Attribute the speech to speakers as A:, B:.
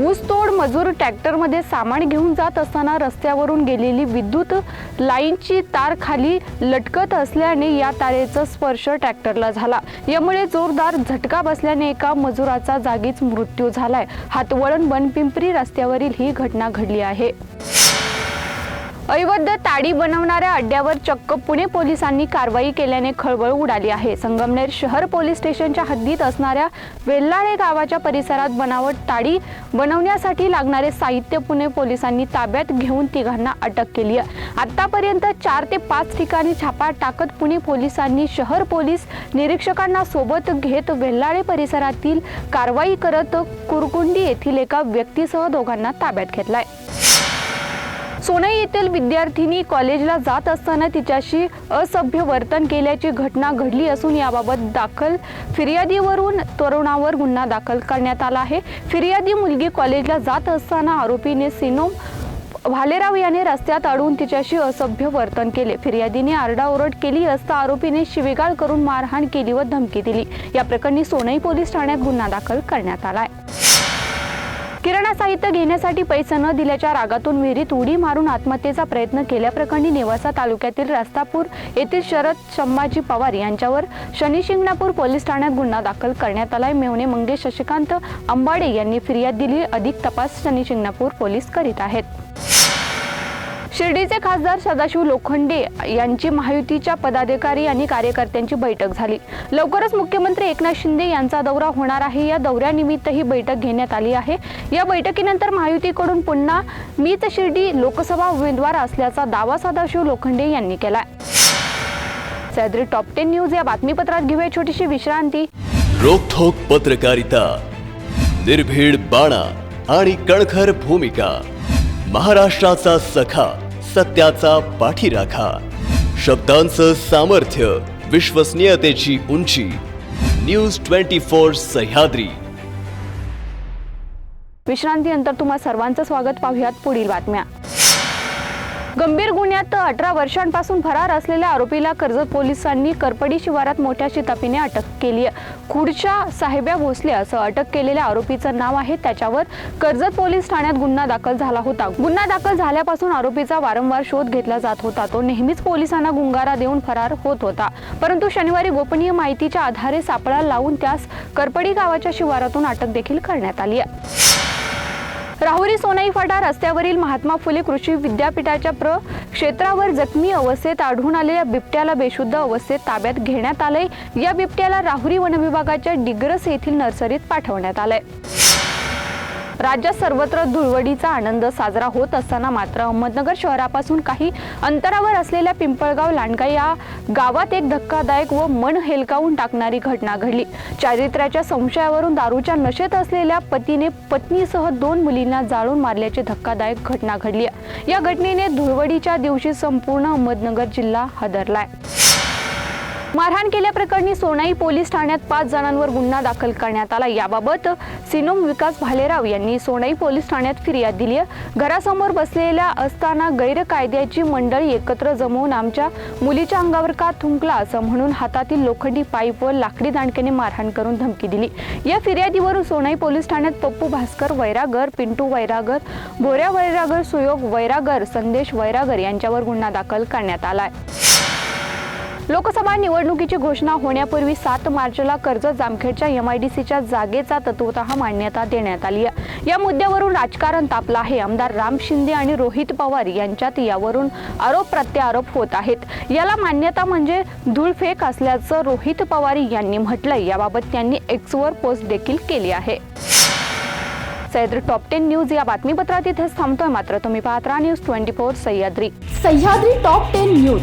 A: ऊसतोड मजूर ट्रॅक्टरमध्ये सामान घेऊन जात असताना रस्त्यावरून गेलेली विद्युत लाईनची तार खाली लटकत असल्याने या तारेचा स्पर्श ट्रॅक्टरला झाला. यामुळे जोरदार झटका बसल्याने एका मजुराचा जागीच मृत्यू झालाय. हातवळण बनपिंपरी रस्त्यावरील ही घटना घडली आहे. अवैध ताडी बनवणाऱ्या अड्ड्यावर चक्क पुणे पोलिसांनी कारवाई केल्याने खळबळ उडाली आहे. संगमनेर शहर पोलीस स्टेशनच्या हद्दीत असणाऱ्या वेल्लाळे गावाच्या परिसरात बनावट ताडी बनवण्यासाठी लागणारे साहित्य पुणे पोलिसांनी ताब्यात घेऊन तिघांना अटक केली आहे. आतापर्यंत चार ते पाच ठिकाणी छापा टाकत पुणे पोलिसांनी शहर पोलीस निरीक्षकांना सोबत घेत वेल्लाळे परिसरातील कारवाई करत कुरकुंडी येथील एका व्यक्तीसह दोघांना ताब्यात घेतलाय. सोनई येथील विद्यार्थिनी कॉलेजला जात असताना तिच्याशी असभ्य वर्तन केल्याची घटना घडली असून याबाबत दाखल फिर्यादीवरून तरुणावर गुन्हा दाखल करण्यात आला आहे. फिर्यादी मुलगी कॉलेजला जात असताना आरोपीने सिनोम भालेराव याने रस्त्यात अडून तिच्याशी असभ्य वर्तन केले. फिर्यादीने आरडाओरड केली असता आरोपीने शिवीगाळ करून मारहाण केली व धमकी दिली. या प्रकरणी सोनई पोलीस ठाण्यात गुन्हा दाखल करण्यात आला आहे. किराणा साहित्य घेण्यासाठी पैसे न दिल्याच्या रागातून विहिरीत उडी मारून आत्महत्येचा प्रयत्न केल्याप्रकरणी नेवासा तालुक्यातील रास्तापूर येथील शरद संभाजी पवार यांच्यावर शनी शिंगणापूर पोलीस ठाण्यात गुन्हा दाखल करण्यात आलाय. मेवणे मंगेश शशिकांत अंबाडे यांनी फिर्याद दिली. अधिक तपास शनी शिंगणापूर पोलीस करीत आहेत. शिर्डीचे खासदार सदाशिव लोखंडे यांची महायुतीच्या पदाधिकारी आणि कार्यकर्त्यांची बैठक झाली. लवकरच मुख्यमंत्री एकनाथ शिंदे यांचा दौरा होणार आहे. या दौऱ्यानिमित्त ही बैठक घेण्यात आली आहे. या बैठकीनंतर महायुतीकडून पुन्हा मीच शिर्डी लोकसभा उमेदवार असल्याचा दावा सदाशिव लोखंडे यांनी केला सह्याद्री टॉप टेन न्यूज या बातमीपत्रात घेऊया छोटीशी विश्रांती.
B: रोखोक पत्रकारिता निर्भीड बाणा आणि कणखर भूमिका महाराष्ट्राचा सखा. सत्याचा पाठीराखा. शब्दांचं सामर्थ्य विश्वसनीयतेची उंची. News twenty four Sahyadri.
A: विश्रांतीनंतर तुम्हा सर्वांचं स्वागत पाहूयात पुढील बातम्या. गंभीर गुन्ह्यात अठरा वर्षांपासून फरार असलेल्या आरोपीला कर्जत पोलिसांनी करपडी शिवारात मोठ्या शिताफीने अटक केली आहे. खुडच्या साहेब्या भोसले असं अटक केलेल्या आरोपीचं नाव आहे. त्याच्यावर कर्जत पोलीस ठाण्यात गुन्हा दाखल झाला होता. गुन्हा दाखल झाल्यापासून आरोपीचा वारंवार शोध घेतला जात होता. तो नेहमीच पोलिसांना गुंगारा देऊन फरार होत होता. परंतु शनिवारी गोपनीय माहितीच्या आधारे सापळा लावून त्यास करपडी गावाच्या शिवारातून अटक देखील करण्यात आली आहे. राहुरी सोनाई फाटा रस्त्यावरील महात्मा फुले कृषी विद्यापीठाच्या प्र क्षेत्रावर जखमी अवस्थेत आढळून आलेल्या बिबट्याला बेशुद्ध अवस्थेत ताब्यात घेण्यात आलंय. या बिबट्याला राहुरी वनविभागाच्या डिग्रस येथील नर्सरीत पाठवण्यात आलंय. राज्यात सर्वत्र धुळवडीचा आनंद साजरा होत असताना मात्र अहमदनगर शहरापासून काही अंतरावर असलेल्या पिंपळगाव लांडगा या गावात एक धक्कादायक व मन हेलकावून टाकणारी घटना घडली चारित्र्याच्या संशयावरून दारूच्या नशेत असलेल्या पतीने पत्नीसह दोन मुलींना जाळून मारल्याची धक्कादायक घटना घडली आहे. या घटनेने धुळवडीच्या दिवशी संपूर्ण अहमदनगर जिल्हा हादरलाय मारहाण केल्याप्रकरणी सोनाई पोलीस ठाण्यात पाच जणांवर गुन्हा दाखल करण्यात आला. याबाबत सिनोम विकास भालेराव यांनी सोनाई पोलीस ठाण्यात फिर्याद दिली घरासमोर बसलेल्या असताना गैरकायद्याची मंडळी एकत्र जमवून आमच्या मुलीच्या अंगावर का थुंकला असं म्हणून हातातील लोखंडी पाईप व लाकडी दांडक्याने मारहाण करून धमकी दिली. या फिर्यादीवरून सोनाई पोलीस ठाण्यात पप्पू भास्कर वैरागर पिंटू वैरागर भोऱ्या वैरागर सुयोग वैरागर संदेश वैरागर यांच्यावर गुन्हा दाखल करण्यात आलाय लोकसभा निवडणुकीची घोषणा होण्यापूर्वी सात मार्चला कर्ज जामखेडच्या एमआयडीसीच्या जागेचा तत्वतः मान्यता देण्यात आली आहे. या मुद्द्यावरून राजकारण तापलं आहे. आमदार राम शिंदे आणि रोहित पवार यांच्यात यावरून आरोप प्रत्यारोप होत आहेत. याला मान्यता म्हणजे धूळफेक असल्याचं रोहित पवार यांनी म्हटलंय. याबाबत त्यांनी एक्सवर पोस्ट देखील केली आहे. सह्याद्री टॉप टेन न्यूज या बातमीपत्रात इथेच थांबतोय. मात्र तुम्ही पाहत राहा news twenty four Sahyadri.
C: Sahyadri top ten news.